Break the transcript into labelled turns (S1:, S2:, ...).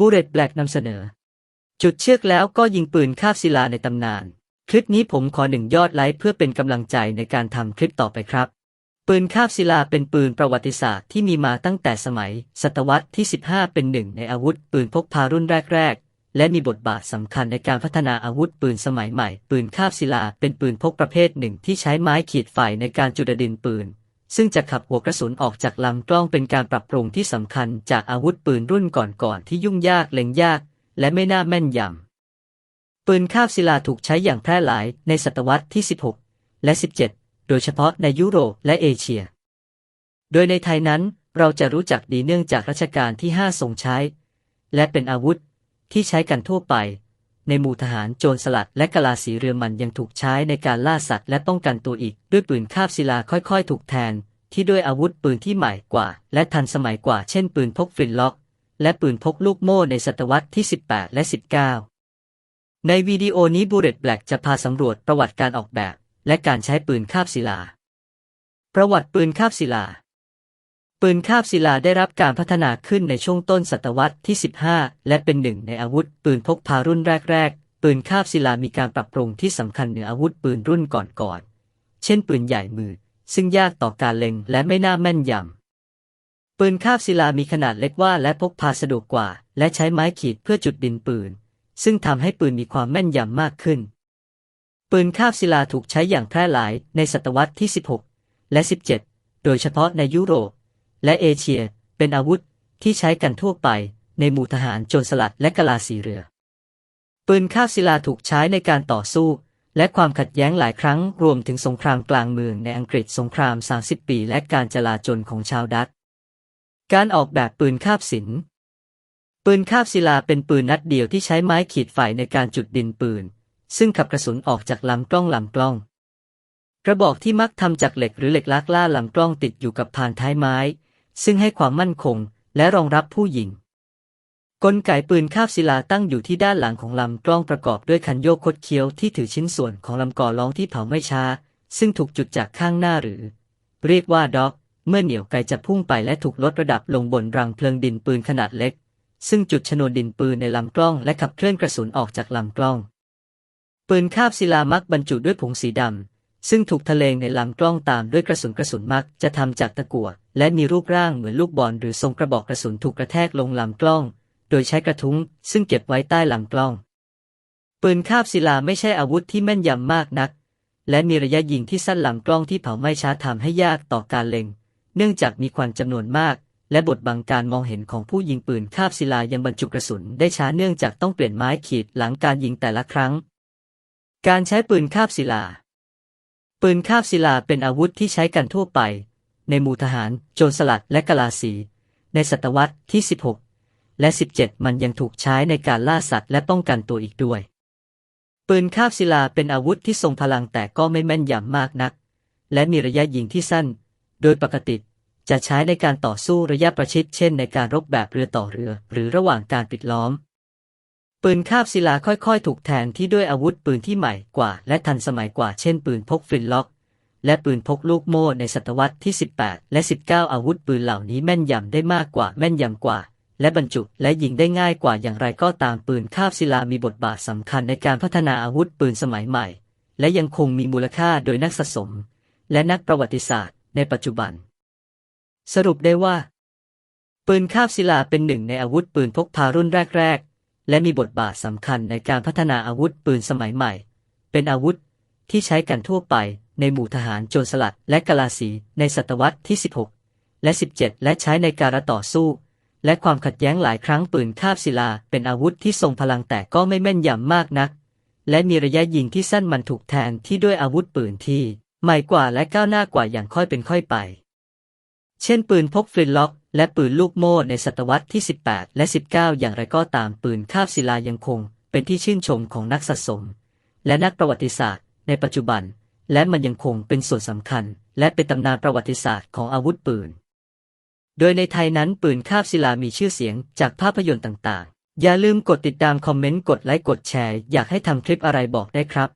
S1: บูเรตแบล็กนำเสนอ จุดเชือกแล้วก็ยิงปืนคาบศิลาในตำนาน คลิปนี้ผมขอหนึ่งยอดไลค์เพื่อเป็นกำลังใจในการทำคลิปต่อไปครับ ปืนคาบศิลาเป็นปืนประวัติศาสตร์ที่มีมาตั้งแต่สมัย ศตวรรษที่ 15 เป็นหนึ่งในอาวุธปืนพกพารุ่นแรก ๆ และมีบทบาทสำคัญในการพัฒนาอาวุธปืนสมัยใหม่ ปืนคาบศิลาเป็นปืนพกประเภทหนึ่งที่ใช้ไม้ขีดไฟในการจุดดินปืน ซึ่งจะขับหัวกระสุนออกจากลำกล้องเป็นการปรับปรุงที่สำคัญจากอาวุธปืนรุ่นก่อนๆที่ยุ่งยากเล็งยาก และไม่น่าแม่นยำปืนคาบศิลาถูกใช้อย่างแพร่หลายในศตวรรษที่ 16 และ 17 โดยเฉพาะในยุโรปและเอเชีย โดยในไทยนั้นเราจะรู้จักดีเนื่องจากรัชกาลที่ 5 ทรงใช้ และเป็นอาวุธที่ใช้กันทั่วไป ในหมู่ทหารโจรสลัดและกะลาสีเรือมันยังถูกใช้ในการล่าสัตว์และป้องกันตัวอีก ด้วยปืนคาบศิลาค่อยๆ ถูกแทน ที่ด้วยอาวุธปืนที่ใหม่กว่า และทันสมัยกว่าเช่นปืนพกฟลินล็อก และปืนพกลูกโม่ในศตวรรษที่ 18 และ 19 ในวิดีโอนี้บูเรตแบล็กจะพาสำรวจประวัติการออกแบบ และการใช้ปืนคาบศิลา ประวัติปืนคาบศิลา ปืนคาบศิลาได้รับการพัฒนาขึ้นในช่วงต้นศตวรรษที่ 15 และเป็นหนึ่งในอาวุธปืนพกพารุ่นแรก ๆ ปืนคาบศิลามีการปรับปรุงที่สำคัญเหนืออาวุธปืนรุ่นก่อนๆ เช่นปืนใหญ่มือ ซึ่งยากต่อการเล็งและไม่น่าแม่นยำ ปืนคาบศิลามีขนาดเล็กว่าและพกพาสะดวกกว่า และใช้ไม้ขีดเพื่อจุดดินปืน ซึ่งทำให้ปืนมีความแม่นยำมากขึ้น ปืนคาบศิลาถูกใช้อย่างแพร่หลายในศตวรรษที่ 16 และ 17 โดยเฉพาะในยุโรป และเอเชียเป็นอาวุธที่ใช้กันทั่วไปในหมู่ทหารโจรสลัดและกลาสีเรือ ปืนคาบศิลาถูกใช้ในการต่อสู้ และความขัดแย้งหลายครั้งรวมถึงสงครามกลางเมืองในอังกฤษสงคราม 30 ปี และการจลาจลของชาวดัตช์การออกแบบปืนคาบศิลป์ปืนคาบศิลาเป็นปืนนัดเดียวที่ใช้ไม้ขีดไฟในการจุดดินปืน ซึ่งขับกระสุนออกจากลำกล้องลำกล้อง กระบอกที่มักทำจากเหล็กหรือเหล็กลักล่าลำกล้องติดอยู่กับพานท้ายไม้ ซึ่งให้ความมั่นคงและรองรับผู้หญิง กลไกปืนคาบศิลาตั้งอยู่ที่ด้านหลังของลำกล้องประกอบด้วยคันโยกคดเคี้ยวที่ถือชิ้นส่วนของลำก่อร้องที่เผาไม่ช้า ซึ่งถูกจุดจากข้างหน้าหรือ เรียกว่าด็อก เมื่อเหนี่ยวไกจะพุ่งไปและถูกลดระดับลงบนรังเพลิงดินปืนขนาดเล็ก ซึ่งจุดชนวนดินปืนในลำกล้องและขับเคลื่อนกระสุนออกจากลำกล้อง ปืนคาบศิลามักบรรจุด้วยผงสีดำ ซึ่งถูกทะเลงในลำกล้องตามด้วยกระสุนกระสุนมักจะทำจากตะกั่วและมีรูปร่างเหมือนลูกบอลหรือทรงกระบอกกระสุนถูกกระแทกลงลำกล้อง โดยใช้กระทุ้ง ซึ่งเก็บไว้ใต้ลำกล้อง ปืนคาบศิลาไม่ใช่อาวุธที่แม่นยำมากนัก และมีระยะยิงที่สั้นลำกล้องที่เผาไม่ช้าทำให้ยากต่อการเล็ง เนื่องจากมีควันจำนวนมาก และบทบังการมองเห็นของผู้ยิงปืนคาบศิลายังบรรจุกระสุนได้ช้าเนื่องจากต้องเปลี่ยนไม้ขีดหลังการยิงแต่ละครั้ง การใช้ปืนคาบศิลา ปืนคาบศิลาเป็นอาวุธที่ใช้กันทั่วไป ในหมู่ทหาร โจรสลัดและกะลาสี ในศตวรรษที่ 16 และ 17 มันยังถูกใช้ในการล่าสัตว์และป้องกันตัวอีกด้วย ปืนคาบศิลาเป็นอาวุธที่ทรงพลังแต่ก็ไม่แม่นยำมากนัก และมีระยะยิงที่สั้น โดยปกติจะใช้ในการต่อสู้ระยะประชิด เช่นในการรบแบบเรือต่อเรือ หรือระหว่างการปิดล้อม ปืนคาบศิลาค่อยๆ ถูกแทนที่ด้วยอาวุธปืนที่ใหม่กว่า และทันสมัยกว่าเช่นปืนพกฟลินล็อก และปืนพกลูกโม่ในศตวรรษที่ 18 และ 19 อาวุธปืนเหล่านี้แม่นยำได้มากกว่าแม่นยำกว่า และบรรจุและยิงได้ง่ายกว่าอย่างไรก็ตามปืนคาบศิลามีบทบาทสำคัญในการพัฒนาอาวุธปืนสมัยใหม่ และยังคงมีมูลค่าโดยนักสะสม และนักประวัติศาสตร์ ในปัจจุบัน สรุปได้ว่า ปืนคาบศิลาเป็นหนึ่งในอาวุธปืนพกพารุ่นแรกๆ และมีบทบาทสำคัญในการพัฒนาอาวุธปืนสมัยใหม่ เป็นอาวุธที่ใช้กันทั่วไปในหมู่ทหารโจรสลัดและกะลาสีในศตวรรษที่ 16 และ 17 และใช้ในการต่อสู้ และความขัดแย้งหลายครั้งปืนคาบศิลา เป็นอาวุธที่ทรงพลังแต่ก็ไม่แม่นยำมากนัก และมีระยะยิงที่สั้นมันถูกแทนที่ด้วยอาวุธปืนที่ใหม่กว่าและก้าวหน้ากว่าอย่างค่อยเป็นค่อยไป เช่นปืนพกฟลินล็อก และปืนลูกโม่ในศตวรรษที่ 18 และ 19 อย่างไรก็ตามปืนคาบศิลายังคง เป็นที่ชื่นชมของนักสะสม และนักประวัติศาสตร์ ในปัจจุบัน และมันยังคงเป็นส่วนสำคัญ และเป็นตำนานประวัติศาสตร์ของอาวุธปืน โดยในไทยนั้นปืนคาบศิลามีชื่อเสียงจากภาพยนตร์ต่างๆ อย่าลืมกดติดตามคอมเมนต์กดไลค์กดแชร์อยากให้ทำคลิปอะไรบอกได้ครับ